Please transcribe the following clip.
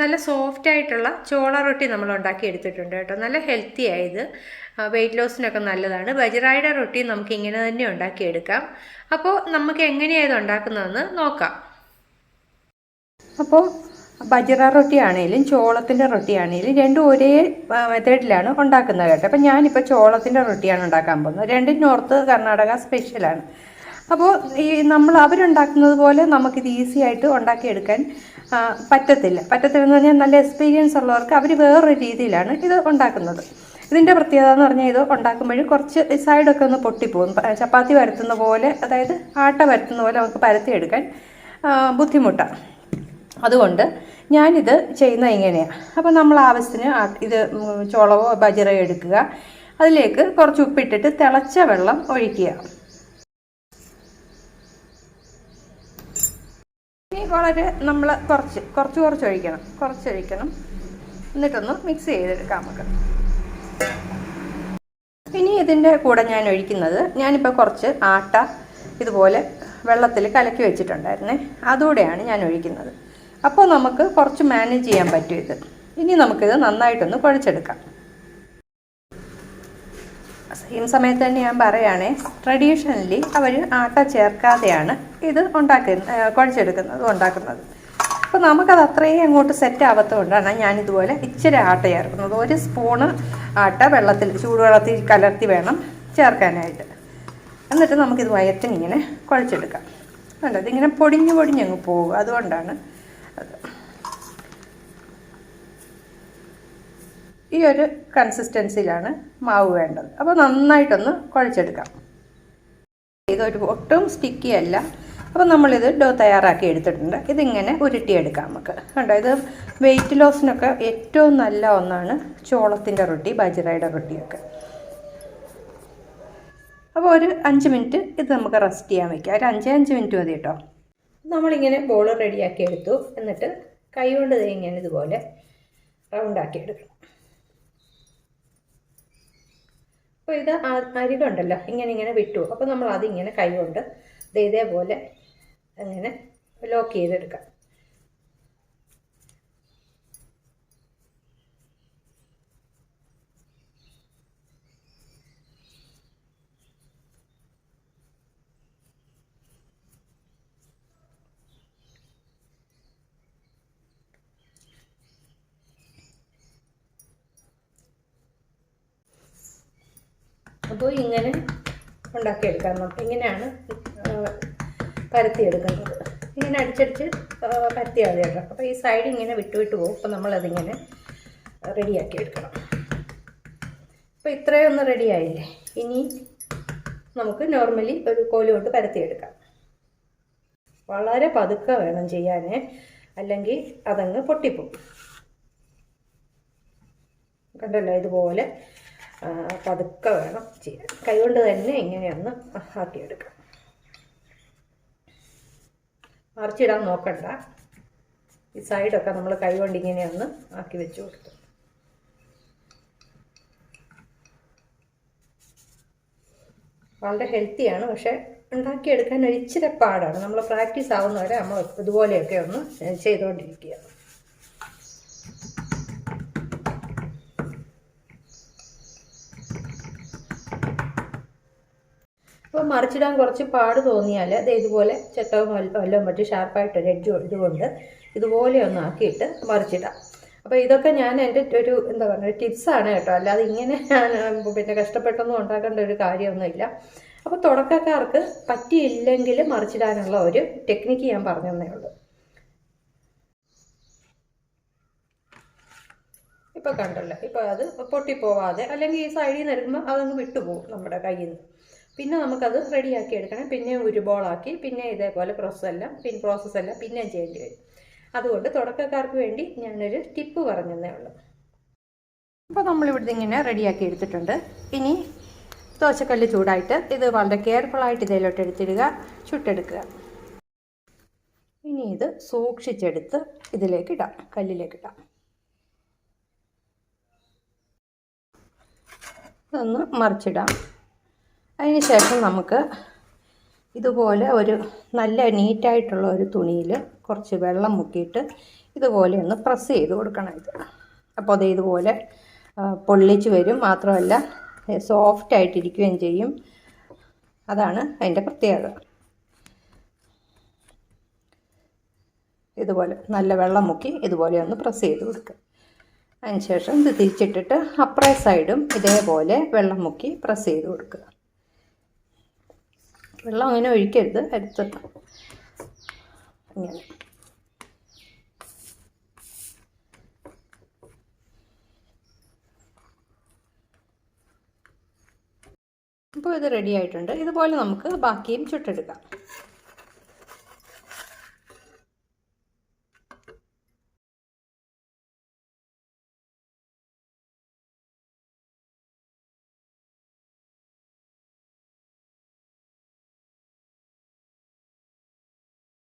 നല്ല സോഫ്റ്റ് ആയിട്ടുള്ള ചോള റൊട്ടി നമ്മൾ ഉണ്ടാക്കി എടുത്തിട്ടുണ്ട് കേട്ടോ. നല്ല ഹെൽത്തി ആയത് വെയിറ്റ് ലോസിനൊക്കെ നല്ലതാണ്. ബജറായുടെ റൊട്ടി നമുക്ക് ഇങ്ങനെ തന്നെ ഉണ്ടാക്കിയെടുക്കാം അപ്പോൾ നമുക്ക് എങ്ങനെയാണ് ഇത് ഉണ്ടാക്കുന്നതെന്ന് നോക്കാം. അപ്പോൾ ബജറ റൊട്ടി ആണെങ്കിലും ചോളത്തിന്റെ റൊട്ടി ആണെങ്കിലും രണ്ടും ഒരേ മെത്തേഡിലാണ് ഉണ്ടാക്കുന്നത് കേട്ടോ. അപ്പോൾ ഞാനിപ്പോൾ ചോളത്തിന്റെ റൊട്ടിയാണ് ഉണ്ടാക്കാൻ പോകുന്നത്. രണ്ടും നോർത്ത് കർണാടക സ്പെഷ്യലാണ് അപ്പോൾ ഈ നമ്മൾ അവരുണ്ടാക്കുന്നത് പോലെ നമുക്കിത് ഈസി ആയിട്ട് ഉണ്ടാക്കിയെടുക്കാൻ ആ, പറ്റത്തില്ല. എന്ന് പറഞ്ഞാൽ നല്ല എക്സ്പീരിയൻസ് ഉള്ളവർക്ക് അവർ വേറൊരു രീതിയിലാണ് ഇത് ഉണ്ടാക്കുന്നത്. ഇതിന്റെ പ്രത്യേകത എന്ന് പറഞ്ഞാൽ ഇത് ഉണ്ടാക്കുമ്പോഴും കുറച്ച് സൈഡൊക്കെ ഒന്ന് പൊട്ടിപ്പോകും. ചപ്പാത്തി പരത്തുന്ന പോലെ അതായത് ആട്ട പരത്തുന്ന പോലെ നമുക്ക് പരത്തിയെടുക്കാൻ ബുദ്ധിമുട്ടാണ് അതുകൊണ്ട് ഞാനിത് ചെയ്യുന്നത് ഇങ്ങനെയാണ് അപ്പോൾ നമ്മൾ ആവശ്യത്തിന് ഇത് ചോളവോ ബജറയോ എടുക്കുക. അതിലേക്ക് കുറച്ച് ഉപ്പിട്ടിട്ട് തിളച്ച വെള്ളം ഒഴിക്കുക. വളരെ നമ്മൾ കുറച്ച് കുറച്ച് കുറച്ച് ഒഴിക്കണം. കുറച്ച് ഒഴിക്കണം. എന്നിട്ടൊന്ന് മിക്സ് ചെയ്തെടുക്കാം നമുക്ക്. ഇനി ഇതിന്റെ കൂടെ ഞാൻ ഒഴിക്കുന്നത് ഞാനിപ്പോൾ കുറച്ച് ആട്ട ഇതുപോലെ വെള്ളത്തിൽ കലക്കി വെച്ചിട്ടുണ്ടായിരുന്നേ. അതുകൂടെയാണ് ഞാൻ ഒഴിക്കുന്നത്. അപ്പോൾ നമുക്ക് കുറച്ച് മാനേജ് ചെയ്യാൻ പറ്റും ഇത്. ഇനി നമുക്കിത് നന്നായിട്ടൊന്ന് കുഴച്ചെടുക്കാം. സെയിം സമയത്ത് തന്നെ ഞാൻ പറയുകയാണേ ട്രഡീഷണലി അവർ ആട്ട ചേർക്കാതെയാണ് ഇത് ഉണ്ടാക്കി കുഴച്ചെടുക്കുന്നത് ഉണ്ടാക്കുന്നത്. അപ്പോൾ നമുക്കത് അത്രയും അങ്ങോട്ട് സെറ്റ് ആവത്തുകൊണ്ടാണ് ഞാനിതുപോലെ ഇച്ചിരി ആട്ട ചേർക്കുന്നത്. ഒരു സ്പൂണ് ആട്ട വെള്ളത്തിൽ ചൂടുവെള്ളത്തിൽ കലർത്തി വേണം ചേർക്കാനായിട്ട്. എന്നിട്ട് നമുക്കിത് വയറ്റിനിങ്ങനെ കുഴച്ചെടുക്കാം. കണ്ടോ? ഇതിങ്ങനെ പൊടിഞ്ഞ് പൊടിഞ്ഞങ്ങ് പോകും. അതുകൊണ്ടാണ് അത് ഈ ഒരു കൺസിസ്റ്റൻസിയിലാണ് മാവ് വേണ്ടത്. അപ്പോൾ നന്നായിട്ടൊന്ന് കുഴച്ചെടുക്കാം. ഇതൊരു ഒട്ടും സ്റ്റിക്കി അല്ല. അപ്പോൾ നമ്മളിത് ഡോ തയ്യാറാക്കി എടുത്തിട്ടുണ്ട്. ഇതിങ്ങനെ ഉരുട്ടിയെടുക്കാം നമുക്ക്. കണ്ടോ ഇത് വെയിറ്റ് ലോസിനൊക്കെ ഏറ്റവും നല്ല ഒന്നാണ് ചോളത്തിന്റെ റൊട്ടി ബജറയുടെ റൊട്ടിയൊക്കെ. അപ്പോൾ ഒരു അഞ്ച് മിനിറ്റ് ഇത് നമുക്ക് റെസ്റ്റ് ചെയ്യാൻ വയ്ക്കാം ഒരു അഞ്ച് അഞ്ച് മിനിറ്റ് മതി കേട്ടോ. നമ്മളിങ്ങനെ ബോൾ റെഡിയാക്കി എടുത്തു. എന്നിട്ട് കൈ കൊണ്ട് ഇങ്ങനെ ഇതുപോലെ റൗണ്ടാക്കി എടുക്കണം. അപ്പോൾ ഇത് അരികുണ്ടല്ലോ ഇങ്ങനെ ഇങ്ങനെ വിട്ടു. അപ്പോൾ നമ്മൾ അതിങ്ങനെ കൈ കൊണ്ട് ഇതേപോലെ അങ്ങനെ ലോക്ക് ചെയ്തെടുക്കാം. അപ്പോൾ ഇങ്ങനെ ഉണ്ടാക്കിയെടുക്കാം. നമുക്ക് ഇങ്ങനെയാണ് പരത്തിയെടുക്കുന്നത്. ഇങ്ങനെ അടിച്ചടിച്ച് പരത്തിയാൽ കേട്ടോ. അപ്പോൾ ഈ സൈഡ് ഇങ്ങനെ വിട്ടു വിട്ട് പോകും. അപ്പോൾ നമ്മളതിങ്ങനെ റെഡിയാക്കി എടുക്കണം അപ്പോൾ ഇത്രയും ഒന്ന് റെഡി ആയില്ലേ? ഇനി നമുക്ക് നോർമലി ഒരു കോൽ കൊണ്ട് പരത്തിയെടുക്കാം. വളരെ പതുക്കെ വേണം ചെയ്യാൻ അല്ലെങ്കിൽ അതങ്ങ് പൊട്ടിപ്പോവും. കണ്ടല്ലോ ഇതുപോലെ പതുക്കെ വേണം ചെയ്യാൻ. കൈകൊണ്ട് തന്നെ ഇങ്ങനെയൊന്ന് ആക്കിയെടുക്കാം. മറിച്ചിടാൻ നോക്കണ്ട. ഈ സൈഡൊക്കെ നമ്മൾ കൈകൊണ്ട് ഇങ്ങനെയൊന്ന് ആക്കി വെച്ച് കൊടുത്തു. വളരെ ഹെൽത്തിയാണ് പക്ഷേ ഉണ്ടാക്കിയെടുക്കാൻ ഒരു ഇച്ചിരി പാടാണ്. നമ്മൾ പ്രാക്ടീസ് ആവുന്നവരെ നമ്മൾ ഇതുപോലെയൊക്കെ ഒന്ന് ചെയ്തുകൊണ്ടിരിക്കുക അപ്പോൾ മറിച്ചിടാൻ കുറച്ച് പാട് തോന്നിയാൽ അത് ഇതുപോലെ ചെത്തവും വല്ലതും പറ്റി ഷാർപ്പായിട്ടൊരു എഡ്ജ് ഇതുകൊണ്ട് ഇതുപോലെ ഒന്ന് ആക്കിയിട്ട് മറിച്ചിടാം. അപ്പോൾ ഇതൊക്കെ ഞാൻ എന്റെ ഒരു എന്താ പറയുക ടിപ്സാണ് കേട്ടോ. അല്ലാതെ ഇങ്ങനെ പിന്നെ കഷ്ടപ്പെട്ടൊന്നും ഉണ്ടാക്കേണ്ട ഒരു കാര്യമൊന്നുമില്ല. അപ്പോൾ തുടക്കക്കാർക്ക് പറ്റിയില്ലെങ്കിൽ മറിച്ചിടാനുള്ള ഒരു ടെക്നിക്ക് ഞാൻ പറഞ്ഞു ഉള്ളൂ. ഇപ്പോൾ കണ്ടല്ലോ ഇപ്പോൾ അത് പൊട്ടിപ്പോവാതെ അല്ലെങ്കിൽ ഈ സൈഡിൽ നിന്ന് എടുക്കുമ്പോൾ അതങ്ങ് വിട്ടുപോകും നമ്മുടെ കയ്യിൽ നിന്ന്. പിന്നെ നമുക്കത് റെഡിയാക്കി എടുക്കണം. പിന്നെ ഒരു ബോളാക്കി പിന്നെ ഇതേപോലെ പ്രോസസ്സെല്ലാം പിന്നെ പ്രോസസ്സ് എല്ലാം പിന്നെയും ചെയ്യേണ്ടി വരും. അതുകൊണ്ട് തുടക്കക്കാർക്ക് വേണ്ടി ഞാനൊരു ടിപ്പ് പറഞ്ഞതേ ഉള്ളൂ. അപ്പോൾ നമ്മളിവിടുന്ന് ഇങ്ങനെ റെഡിയാക്കി എടുത്തിട്ടുണ്ട്. ഇനി ദോശക്കല്ല് ചൂടായിട്ട് ഇത് വളരെ കെയർഫുള്ളായിട്ട് ഇതിലോട്ട് എടുത്തിടുക ചുട്ടെടുക്കുക. ഇനി ഇത് സൂക്ഷിച്ചെടുത്ത് ഇതിലേക്ക് ഇടാം കല്ലിലേക്ക് ഇടാം. ഇതൊന്ന് മറിച്ചിടാം. അതിന് ശേഷം നമുക്ക് ഇതുപോലെ ഒരു നല്ല നീറ്റായിട്ടുള്ള ഒരു തുണിയിൽ കുറച്ച് വെള്ളം മുക്കിയിട്ട് ഇതുപോലെ ഒന്ന് പ്രസ് ചെയ്ത് കൊടുക്കണം ഇത്. അപ്പോൾ അത് ഇതുപോലെ പൊള്ളിച്ച് വരും. മാത്രമല്ല സോഫ്റ്റ് ആയിട്ടിരിക്കുകയും ചെയ്യും. അതാണ് അതിന്റെ പ്രത്യേകത. ഇതുപോലെ നല്ല വെള്ളം മുക്കി ഇതുപോലെ ഒന്ന് പ്രസ് ചെയ്ത് കൊടുക്കുക. അതിനുശേഷം ഇത് തിരിച്ചിട്ടിട്ട് അപ്പറേ സൈഡും ഇതേപോലെ വെള്ളം മുക്കി പ്രസ് ചെയ്ത് കൊടുക്കുക. വെള്ളം അങ്ങനെ ഒഴിക്കരുത് അടുത്ത് ഇങ്ങനെ. അപ്പോൾ ഇത് റെഡി ആയിട്ടുണ്ട്. ഇതുപോലെ നമുക്ക് ബാക്കിയും ചുട്ടെടുക്കാം.